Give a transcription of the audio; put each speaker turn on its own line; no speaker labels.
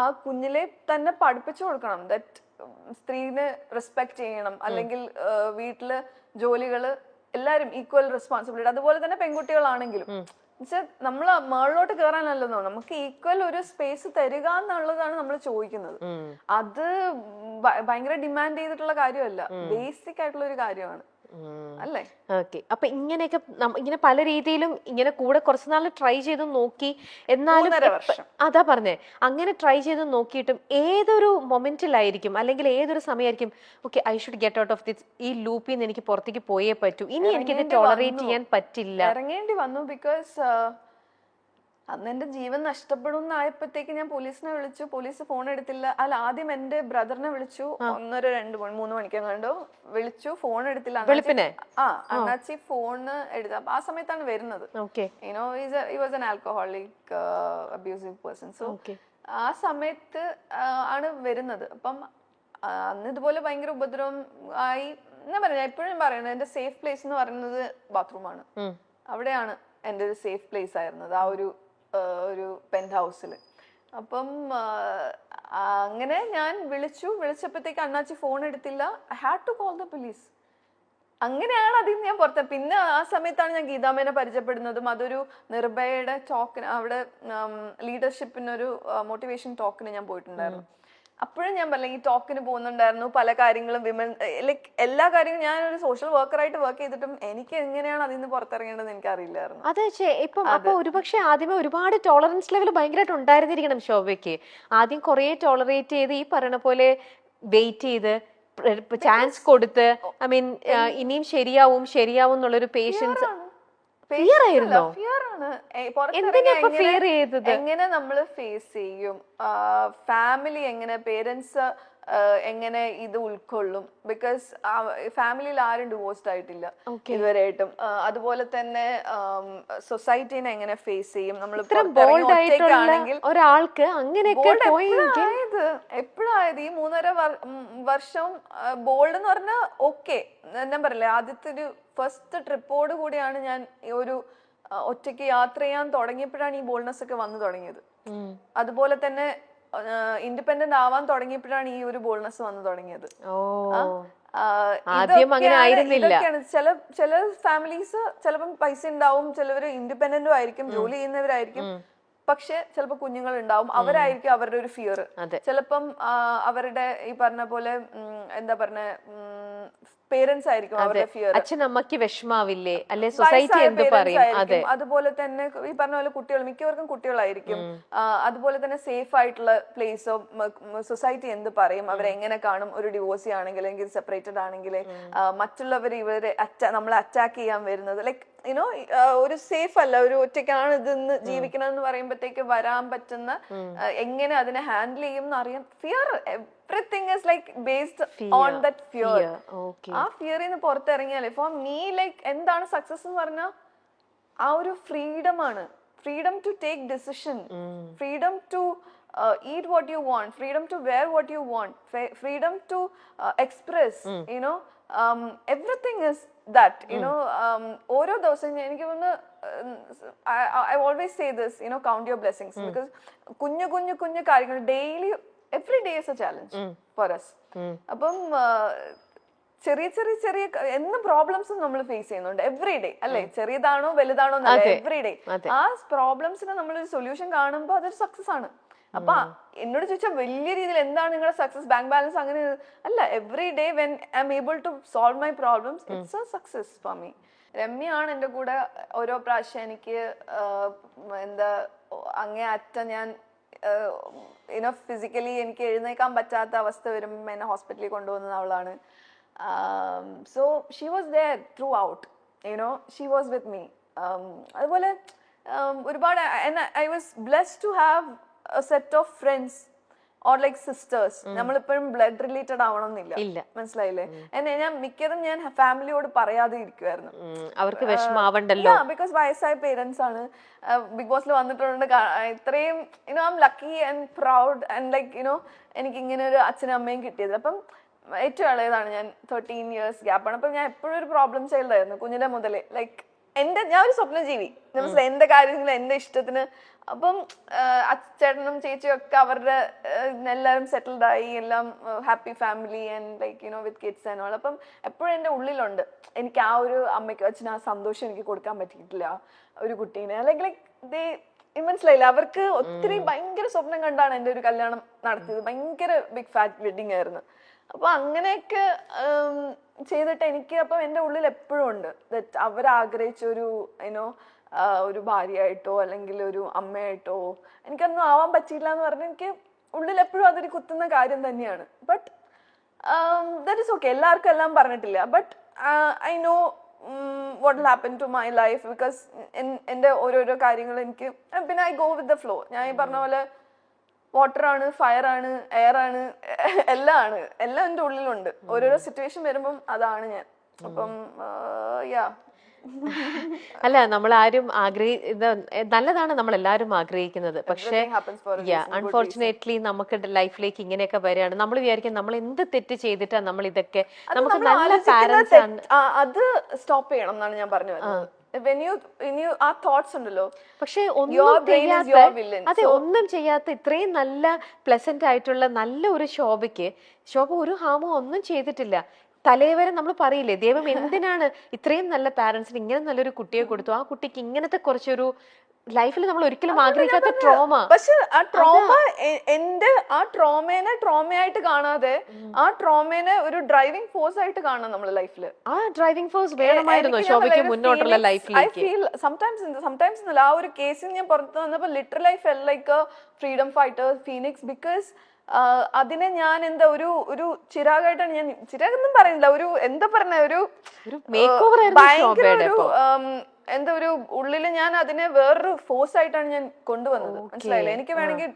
ആ കുഞ്ഞിലെ തന്നെ പഠിപ്പിച്ചു കൊടുക്കണം. ദറ്റ് സ്ത്രീനെ റെസ്പെക്ട് ചെയ്യണം. അല്ലെങ്കിൽ വീട്ടിൽ ജോലികൾ എല്ലാരും ഈക്വൽ റെസ്പോൺസിബിലിറ്റി അതുപോലെ തന്നെ പെൺകുട്ടികളാണെങ്കിലും. നമ്മൾ നമ്മൾ മുകളിലോട്ട് കയറാനല്ലെന്നോ നമുക്ക് ഈക്വൽ ഒരു സ്പേസ് തരിക എന്നുള്ളതാണ് നമ്മൾ ചോദിക്കുന്നത്. അത് ഭയങ്കര ഡിമാൻഡ് ചെയ്തിട്ടുള്ള കാര്യമല്ല. ബേസിക് ആയിട്ടുള്ള ഒരു കാര്യമാണ്. അല്ലേ?
ഓക്കെ. അപ്പൊ ഇങ്ങനെയൊക്കെ ഇങ്ങനെ പല രീതിയിലും ഇങ്ങനെ കൂടെ കുറച്ച് നാൾ ട്രൈ ചെയ്ത് നോക്കി എന്നാലും. അതാ പറഞ്ഞേ അങ്ങനെ ട്രൈ ചെയ്ത് നോക്കിയിട്ടും ഏതൊരു മൊമെന്റിലായിരിക്കും അല്ലെങ്കിൽ ഏതൊരു സമയമായിരിക്കും okay I should get out of this ഈ ലൂപ്പിൽ നിന്ന് എനിക്ക് പുറത്തേക്ക് പോയേ പറ്റൂ. ഇനി എനിക്ക്
ഇത്
ടോളറേറ്റ് ചെയ്യാൻ പറ്റില്ല.
ഇറങ്ങേണ്ടി വന്നു ബിക്കോസ് അന്ന് എന്റെ ജീവൻ നഷ്ടപ്പെടും എന്നായപ്പോഴത്തേക്ക് ഞാൻ പോലീസിനെ വിളിച്ചു. പോലീസ് ഫോൺ എടുത്തില്ല. അല്ല ആദ്യം എന്റെ ബ്രദറിനെ വിളിച്ചു. ഒന്നര രണ്ട് മണി മൂന്ന് മണിക്കെങ്ങാണ്ടോ വിളിച്ചു. ഫോൺ എടുത്തില്ല.
വെളുപ്പിനെ?
ആ അണ്ണാച്ചി ഫോണ് എടുത്ത. ആ സമയത്താണ് വരുന്നത്. യുനോ ഈ was an alcoholic abusive person so ആ സമയത്ത് ആണ് വരുന്നത്. അപ്പം അന്ന് ഇതുപോലെ ഭയങ്കര ഉപദ്രവം ആയി. ഞാൻ പറഞ്ഞ എപ്പോഴും പറയുന്നത് എന്റെ സേഫ് പ്ലേസ് എന്ന് പറയുന്നത് ബാത്റൂമാണ് അവിടെയാണ് എന്റെ ഒരു സേഫ് പ്ലേസ് ആയിരുന്നത്. ആ ഒരു ഒരു പെന്റ് ഹൗസിൽ അപ്പം അങ്ങനെ ഞാൻ വിളിച്ചു. വിളിച്ചപ്പോഴത്തേക്ക് അണ്ണാച്ചി ഫോൺ എടുത്തില്ല. I had to call the police അങ്ങനെയാണ് അതിൽ നിന്ന് ഞാൻ പുറത്ത്. പിന്നെ ആ സമയത്താണ് ഞാൻ ഗീതാമേനെ പരിചയപ്പെടുന്നതും. അതൊരു നിർഭയയുടെ ടോക്കിന് അവിടെ ലീഡർഷിപ്പിനൊരു മോട്ടിവേഷൻ ടോക്കിന് ഞാൻ പോയിട്ടുണ്ടായിരുന്നു. അപ്പോഴും ഞാൻ പറഞ്ഞ ഈ ടോക്കിന് പോകുന്നുണ്ടായിരുന്നു പല കാര്യങ്ങളും വിമൻ ലൈക്ക് എല്ലാ കാര്യങ്ങളും ഞാൻ ഒരു സോഷ്യൽ വർക്കറായിട്ട് വർക്ക് ചെയ്തിട്ടും എനിക്ക് എങ്ങനെയാണ് അതിൽ നിന്ന് പുറത്തിറങ്ങേണ്ടത് എനിക്ക് അറിയില്ലായിരുന്നു
അതെ ഇപ്പം അപ്പൊ ഒരുപക്ഷെ ആദ്യമേ ഒരുപാട് ടോളറൻസ് ലെവൽ ഭയങ്കരമായിട്ട് ഉണ്ടായിരുന്നിരിക്കണം ശോഭയ്ക്ക്. ആദ്യം കുറെ ടോളറേറ്റ് ചെയ്ത് ഈ പറയണ പോലെ വെയിറ്റ് ചെയ്ത് ചാൻസ് കൊടുത്ത് ഐ മീൻ ഇനിയും ശരിയാവും ശരിയാവും എന്നുള്ളൊരു പേഷ്യൻസ് ആയിരുന്നോ?
ഫിയർ ആണ്? എങ്ങനെ നമ്മൾ ഫേസ് ചെയ്യും ഫാമിലി എങ്ങനെ പേരൻസ് എങ്ങനെ ഇത് ഉൾക്കൊള്ളും? ബിക്കോസ് ഫാമിലിയിൽ ആരും ഡിവോഴ്സ്ഡ് ആയിട്ടില്ല ഇതുവരെയായിട്ടും. അതുപോലെ തന്നെ സൊസൈറ്റീനെ എങ്ങനെ ഫേസ് ചെയ്യും? നമ്മൾ
ആയിട്ടുള്ള ഒരാൾക്ക് അങ്ങനെയൊക്കെ
എപ്പോഴായത് ഈ മൂന്നര വർഷം ബോൾഡ് എന്ന് പറഞ്ഞാൽ ഓക്കെ ഞാൻ പറയില്ലേ ആദ്യത്തെ ഒരു ഫസ്റ്റ് ട്രിപ്പോട് കൂടിയാണ് ഞാൻ ഒരു ഒറ്റയ്ക്ക് യാത്ര ചെയ്യാൻ തുടങ്ങിയപ്പോഴാണ് ഈ ബോൾഡ്നെസ് ഒക്കെ വന്നു തുടങ്ങിയത്. അതുപോലെ തന്നെ ഇൻഡിപെൻഡന്റ് ആവാൻ തുടങ്ങിയപ്പോഴാണ് ഈ ഒരു ബോൾനെസ് വന്നു തുടങ്ങിയത്.
ആദ്യം അങ്ങനെ ആയിരുന്നില്ല.
ചില ചില ഫാമിലീസ് ചിലപ്പം പൈസ ഉണ്ടാവും ചിലവർ ഇൻഡിപെൻഡന്റും ആയിരിക്കും ജോലി ചെയ്യുന്നവരായിരിക്കും. പക്ഷെ ചിലപ്പോൾ കുഞ്ഞുങ്ങൾ ഉണ്ടാവും. അവരായിരിക്കും അവരുടെ ഒരു ഫിയർ ചിലപ്പം അവരുടെ ഈ പറഞ്ഞ പോലെ എന്താ പറഞ്ഞ പേരൻസ് ആയിരിക്കും അവരുടെ ഫിയർ
അച്ഛൻ അമ്മയ്ക്ക് വിഷമാവില്ലേ? അല്ലെ സൊസൈറ്റി എന്ത് പറയും? അതെ.
അതുപോലെ തന്നെ ഈ പറഞ്ഞ പോലെ കുട്ടികൾ മിക്കവർക്കും കുട്ടികളായിരിക്കും. അതുപോലെ തന്നെ സേഫ് ആയിട്ടുള്ള പ്ലേസോ സൊസൈറ്റി എന്ത് പറയും? അവരെങ്ങനെ കാണും? ഒരു ഡിവോഴ്സി ആണെങ്കിൽ അല്ലെങ്കിൽ സെപ്പറേറ്റഡ് ആണെങ്കിൽ മറ്റുള്ളവർ ഇവരെ നമ്മളെ അറ്റാക്ക് ചെയ്യാൻ വരുന്നത്. ലൈക്ക് യുനോ ഒരു സേഫ് അല്ല. ഒരു ഒറ്റയ്ക്കാണ് ഇതെന്ന് ജീവിക്കണം എന്ന് പറയുമ്പോഴത്തേക്ക് വരാൻ പറ്റുന്ന എങ്ങനെ അതിനെ ഹാൻഡിൽ ചെയ്യും എന്ന് അറിയാം fear everything is like based on that fear ആ ഫിയറിൽ നിന്ന് പുറത്തിറങ്ങിയാൽ ഇപ്പൊ മീ ലൈക്ക് എന്താണ് സക്സസ് എന്ന് പറഞ്ഞാൽ ആ ഒരു ഫ്രീഡം ആണ് freedom to take decision freedom to eat what you want freedom to wear what you want freedom to express you know everything is that you know ഓരോ ദിവസം എനിക്ക് ഒന്ന് I always say this you know count your blessings because കുഞ്ഞു കുഞ്ഞു കുഞ്ഞു കാര്യങ്ങൾ daily every day is a challenge for us അപ്പം ആ, ചെറിയ ചെറിയ ചെറിയ എന്നും പ്രോബ്ലംസും നമ്മൾ ഫേസ് ചെയ്യുന്നുണ്ട് എവറി ഡേ അല്ലെ? ചെറിയതാണോ വലുതാണോ എവറി ഡേ. ആ പ്രോബ്ലംസിന് നമ്മൾ ഒരു സൊല്യൂഷൻ കാണുമ്പോൾ അതൊരു സക്സസ് ആണ്. അപ്പൊ എന്നോട് ചോദിച്ചാൽ വലിയ രീതിയിൽ എന്താണ് നിങ്ങളുടെ സക്സസ് ബാങ്ക് ബാലൻസ് അങ്ങനെ അല്ല every day when I am able to solve my problems it's a success for me രമ്യാണ് എന്റെ കൂടെ ഓരോ പ്രാവശ്യം എനിക്ക് എന്താ അങ്ങേ അറ്റ ഞാൻ ഇനോ ഫിസിക്കലി എനിക്ക് എഴുന്നേക്കാൻ പറ്റാത്ത അവസ്ഥ വരുമ്പോൾ എന്നെ ഹോസ്പിറ്റലിൽ കൊണ്ടുപോകുന്നത് അവളാണ്. So she was there throughout you know she was with me അതുപോലെ um, ഒരുപാട് I was bless to have a set of friends or like sisters നമ്മളിപ്പോഴും ബ്ലഡ് റിലേറ്റഡ് ആവണമെന്നില്ല. മനസ്സിലായില്ലേ? എന്നെ ഞാൻ മിക്കതും ഞാൻ ഫാമിലിയോട് പറയാതെ ഇരിക്കുമായിരുന്നു
അവർക്ക് വിഷമാവണ്ടല്ലോ
ബിക്കോസ് വയസ്സായ പേരൻസ് ആണ്. ബിഗ് ബോസിൽ വന്നിട്ടുണ്ട്. ഇത്രയും you know I am lucky and proud and like you know എനിക്ക് ഇങ്ങനെ ഒരു അച്ഛനും അമ്മയും കിട്ടിയത്. അപ്പം ഏറ്റവും ഇളയതാണ് ഞാൻ തേർട്ടീൻ ഇയേഴ്സ് ഗ്യാപ്പാണ് അപ്പം ഞാൻ എപ്പോഴും ഒരു പ്രോബ്ലം ചൈൽഡ് ആയിരുന്നു മുതൽ മുതലേ. ലൈക്ക് എന്റെ ഞാൻ ഒരു സ്വപ്നജീവി. മനസ്സിലായി എന്റെ കാര്യങ്ങൾ എന്റെ ഇഷ്ടത്തിന്. അപ്പം അച്ചേട്ടനും ചേച്ചിയും ഒക്കെ അവരുടെ എല്ലാവരും സെറ്റിൽഡ് ആയി. എല്ലാം happy family and like you know with kids and all അപ്പം എപ്പോഴും എന്റെ ഉള്ളിലുണ്ട്. എനിക്ക് ആ ഒരു അമ്മയ്ക്ക് അച്ഛന് ആ സന്തോഷം എനിക്ക് കൊടുക്കാൻ പറ്റിയിട്ടില്ല. ഒരു കുട്ടീനെ. അല്ലെങ്കിൽ ലൈക്ക് ദേ മനസ്സിലായില്ല. അവർക്ക് ഒത്തിരി ഭയങ്കര സ്വപ്നം കണ്ടാണ് എന്റെ ഒരു കല്യാണം നടത്തിയത്. ഭയങ്കര ബിഗ് ഫാറ്റ് വെഡിങ് ആയിരുന്നു. അപ്പൊ അങ്ങനെയൊക്കെ ചെയ്തിട്ട് എനിക്ക് അപ്പം എന്റെ ഉള്ളിൽ എപ്പോഴും ഉണ്ട്. ദറ്റ് അവർ ആഗ്രഹിച്ച ഒരു യുനോ ഒരു ഭാര്യയായിട്ടോ അല്ലെങ്കിൽ ഒരു അമ്മയായിട്ടോ എനിക്കൊന്നും ആവാൻ പറ്റിയില്ല എന്ന് പറഞ്ഞ് എനിക്ക് ഉള്ളിൽ എപ്പോഴും അതൊരു കുത്തുന്ന കാര്യം തന്നെയാണ്. ബട്ട് ദാറ്റ് ഇസ് ഓക്കെ എല്ലാവർക്കും എല്ലാം പറഞ്ഞിട്ടില്ല. But I know what happen to my life because എന്റെ ഓരോരോ കാര്യങ്ങൾ എനിക്ക് പിന്നെ I go with the flow ഞാൻ ഈ പറഞ്ഞ പോലെ വാട്ടർ ആണ് ഫയർ ആണ് എയർ ആണ് എല്ലാം ആണ്. എല്ലാം എന്റെ ഉള്ളിലുണ്ട്. ഓരോരോ സിറ്റുവേഷൻ വരുമ്പം അതാണ് ഞാൻ. അപ്പം യാ
അല്ല നമ്മൾ ആരും ആഗ്രഹി നല്ലതാണ് നമ്മൾ എല്ലാവരും ആഗ്രഹിക്കുന്നത് പക്ഷേ അൺഫോർച്ചുനേറ്റ്ലി നമുക്ക് ലൈഫിലേക്ക് ഇങ്ങനെയൊക്കെ വരികയാണ്. നമ്മൾ വിചാരിക്കും നമ്മൾ എന്ത് തെറ്റ് ചെയ്തിട്ടാ നമ്മൾ ഇതൊക്കെ നമുക്ക് നല്ല പാരന്റ്സ്
അത് സ്റ്റോപ്പ് ചെയ്യണം എന്നാണ് ഞാൻ പറഞ്ഞു ഉണ്ടല്ലോ.
പക്ഷേ. അതെ ഒന്നും ചെയ്യാത്ത ഇത്രയും നല്ല പ്ലസന്റ് ആയിട്ടുള്ള നല്ല ഒരു ശോഭയ്ക്ക് ശോഭ ഒരു ഹാമോ ഒന്നും ചെയ്തിട്ടില്ല. തലേവരെ നമ്മൾ പറയില്ലേ ദൈവം എന്തിനാണ് ഇത്രയും നല്ല പാരന്റ്സിന് ഇങ്ങനെ നല്ലൊരു കുട്ടിയെ കൊടുത്തു? ആ കുട്ടിക്ക് ഇങ്ങനത്തെ കുറച്ചൊരു ലൈഫിൽ നമ്മൾ ഒരിക്കലും ആഗ്രഹിക്കാത്ത ട്രോമ
പക്ഷെ ആ ട്രോമ എന്റെ ആ ട്രോമേനെ ട്രോമയായിട്ട് കാണാതെ ആ ട്രോമേനെ ഒരു ഡ്രൈവിംഗ് ഫോഴ്സ് ആയിട്ട് കാണാം നമ്മൾ ലൈഫിൽ
ആ ഡ്രൈവിംഗ് ഫോഴ്സ് വേണമായിരുന്നു ശോഭയ്ക്ക് മുന്നോട്ടുള്ള
ഐ
ലൈഫിലേക്ക്
ഫീൽ സംടൈംസ് സംടൈംസ് ആ ഒരു കേസിൽ ഞാൻ പുറത്ത് വന്നപ്പോ literally I felt like a freedom fighter phoenix because അതിനെ ഞാൻ എന്താ ഒരു ഒരു ചിരാഗായിട്ടാണ് ഞാൻ ചിരാഗെന്നും പറയുന്നില്ല. ഒരു എന്താ പറഞ്ഞ ഒരു ഭയങ്കര ഒരു എന്താ ഒരു ഉള്ളിൽ ഞാൻ അതിനെ വേറൊരു ഫോഴ്സ് ആയിട്ടാണ് ഞാൻ കൊണ്ടുവന്നത്. മനസ്സിലായില്ലേ? എനിക്ക് വേണമെങ്കിൽ